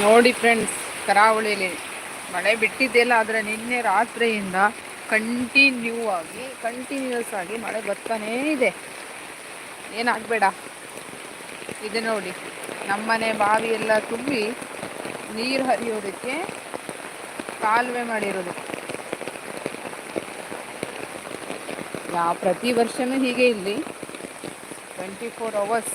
ನೋಡಿ ಫ್ರೆಂಡ್ಸ್ ಕರಾವಳಿಯಲ್ಲಿ ಮಳೆ ಬಿಟ್ಟಿದ್ದೆಲ್ಲ ಆದರೆ ನಿನ್ನೆ ರಾತ್ರಿಯಿಂದ ಕಂಟಿನ್ಯೂ ಆಗಿ ಕಂಟಿನ್ಯೂಸ್ ಆಗಿ ಮಳೆ ಬರ್ತಾನೇ ಇದೆ. ಏನಾಗಬೇಡ. ಇದು ನೋಡಿ, ನಮ್ಮನೆ ಬಾವಿ ಎಲ್ಲ ತುಂಬಿ ನೀರು ಹರಿಯೋದಕ್ಕೆ ಕಾಲುವೆ ಮಾಡಿರೋದು. ಯಾವ ಪ್ರತಿ ವರ್ಷವೂ ಹೀಗೆ ಇಲ್ಲಿ ಟ್ವೆಂಟಿ ಫೋರ್ ಅವರ್ಸ್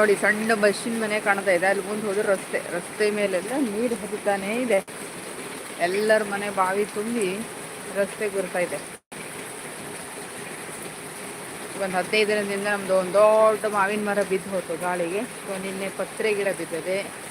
ನೋಡಿ, ಸಣ್ಣ ಬಸ್ಸಿನ ಮನೆ ಕಾಣ್ತಾ ಇದೆ. ಅಲ್ಲಿ ಮುಂದೆ ಹೋದ್ರೆ ರಸ್ತೆ ರಸ್ತೆ ಮೇಲೆಲ್ಲ ನೀರು ಹರಿತಾನೇ ಇದೆ. ಎಲ್ಲರ ಮನೆ ಬಾವಿ ತುಂಬಿ ರಸ್ತೆಗೆ ಬರ್ತಾ ಇದೆ. ಒಂದು ಹದಿನೈದು ದಿನದಿಂದ ನಮ್ದು ಒಂದು ದೊಡ್ಡ ಮಾವಿನ ಮರ ಬಿದ್ದು ಹೋಯ್ತು ಗಾಳಿಗೆ. ಸೊ, ನಿನ್ನೆ ಪತ್ರೆ ಗಿಡ ಬಿದ್ದಿದೆ.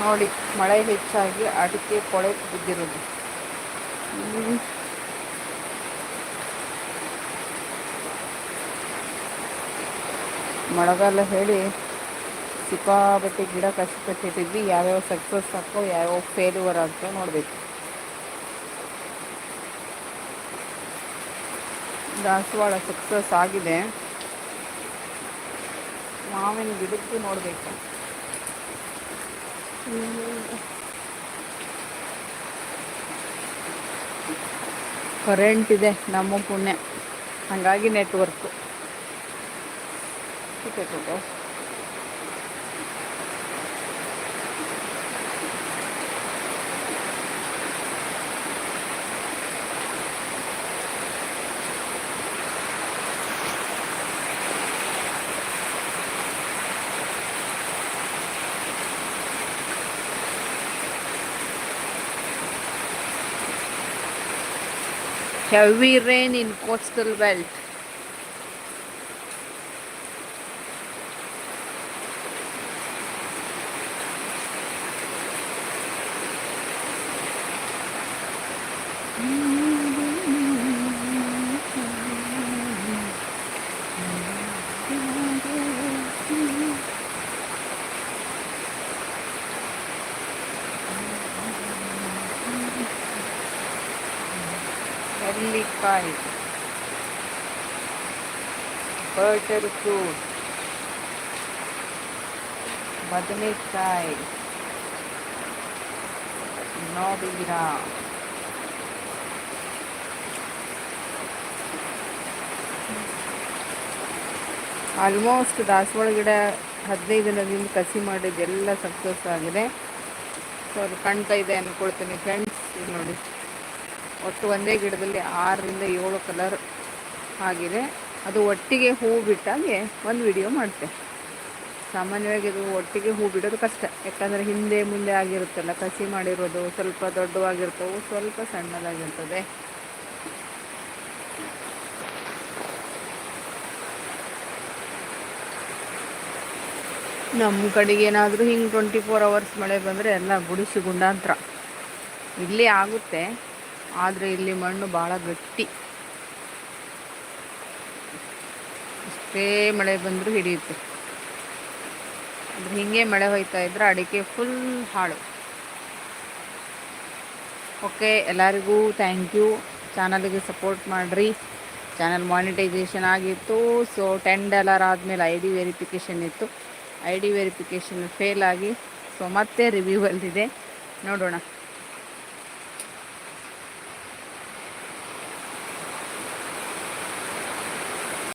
ನೋಡಿ, ಮಳೆ ಹೆಚ್ಚಾಗಿ ಅಡಿಕೆ ಕೊಳೆ ಬಿದ್ದಿರೋದು. ಮಳೆಗಾಲ ಹೇಳಿ ಸಿಕ್ಕಾಬಟ್ಟೆ ಗಿಡ ಕಷ್ಟಪಟ್ಟಿದ್ವಿ ಯಾವ್ಯಾವ ಸಕ್ಸಸ್ ಹಾಕೋ ಯಾವ್ಯಾವ ಫೇಲ್ಯೂರ್ ಆಗ್ತೋ ನೋಡಬೇಕು ದಾಸವಾಳ ಸಕ್ಸಸ್ ಆಗಿದೆ. ಮಾವಿನ ಗಿಡಕ್ಕೂ ನೋಡಬೇಕು. ಕರೆಂಟ್ ಇದೆ ನಮ್ಮ ಪುಣ್ಯ. ಹಾಗಾಗಿ network heavy rain in coastal belt ನೆಲ್ಲಿಕಾಯಿ ಬಟರ್ ಫ್ರೂಟ್ ಬದನೆಕಾಯಿ. ಗಿಡ ಆಲ್ಮೋಸ್ಟ್ ದಾಸವಾಳ ಗಿಡ ಹದಿನೈದು ದಿನದಿಂದ ಕಸಿ ಮಾಡಿದ್ದೆಲ್ಲ ಸಕ್ಸಸ್ ಆಗಿದೆ. ಸೊ ಅದು ಕಾಣ್ತಾ ಇದೆ ಅಂದ್ಕೊಳ್ತೀನಿ ಫ್ರೆಂಡ್ಸ್ ನೋಡಿ. ಒಟ್ಟು ಒಂದೇ ಗಿಡದಲ್ಲಿ ಆರರಿಂದ ಏಳು ಕಲರ್ ಆಗಿದೆ. ಅದು ಒಟ್ಟಿಗೆ ಹೂ ಬಿಟ್ಟಾಗೆ ಒಂದು ವಿಡಿಯೋ ಮಾಡ್ತೆ. ಸಾಮಾನ್ಯವಾಗಿ ಇದು ಒಟ್ಟಿಗೆ ಹೂ ಬಿಡೋದು ಕಷ್ಟ. ಯಾಕಂದರೆ ಹಿಂದೆ ಮುಂದೆ ಆಗಿರುತ್ತಲ್ಲ, ಕಸಿ ಮಾಡಿರೋದು ಸ್ವಲ್ಪ ದೊಡ್ಡವಾಗಿರ್ತವೆ, ಸ್ವಲ್ಪ ಸಣ್ಣದಾಗಿರ್ತದೆ. ನಮ್ಮ ಕಡೆಗೆ ಏನಾದರೂ ಹಿಂಗೆ ಟ್ವೆಂಟಿ ಫೋರ್ ಅವರ್ಸ್ ಮಳೆ ಬಂದರೆ ಎಲ್ಲ ಗುಡಿಸಿ ಗುಂಡಾಂತರ. ಇಲ್ಲಿ ಆಗುತ್ತೆ. ಆದರೆ ಇಲ್ಲಿ ಮಣ್ಣು ಭಾಳ ಗಟ್ಟಿ. ಎಷ್ಟೇ ಮಳೆ ಬಂದರೂ ಹಿಡಿಯುತ್ತೆ. ಅಂದ್ರೆ ಹಿಂಗೆ ಮಳೆ ಹೋಯ್ತಾ ಇದ್ರೆ ಅಡಿಕೆ ಫುಲ್ ಹಾಳು. ಓಕೆ ಎಲ್ಲರಿಗೂ ಥ್ಯಾಂಕ್ ಯು ಚಾನಲಿಗೆ ಸಪೋರ್ಟ್ ಮಾಡಿರಿ. ಚಾನಲ್ ಮಾನಿಟೈಸೇಷನ್ ಆಗಿತ್ತು. ಸೊ ಟೆನ್ ಡಾಲರ್ ಆದಮೇಲೆ ಐ ಡಿ ವೆರಿಫಿಕೇಷನ್ ಇತ್ತು. ಐ ಡಿ ವೆರಿಫಿಕೇಷನ್ ಫೇಲ್ ಆಗಿ. ಸೊ ಮತ್ತೆ ರಿವ್ಯೂ ಬಂದಿದೆ ನೋಡೋಣ.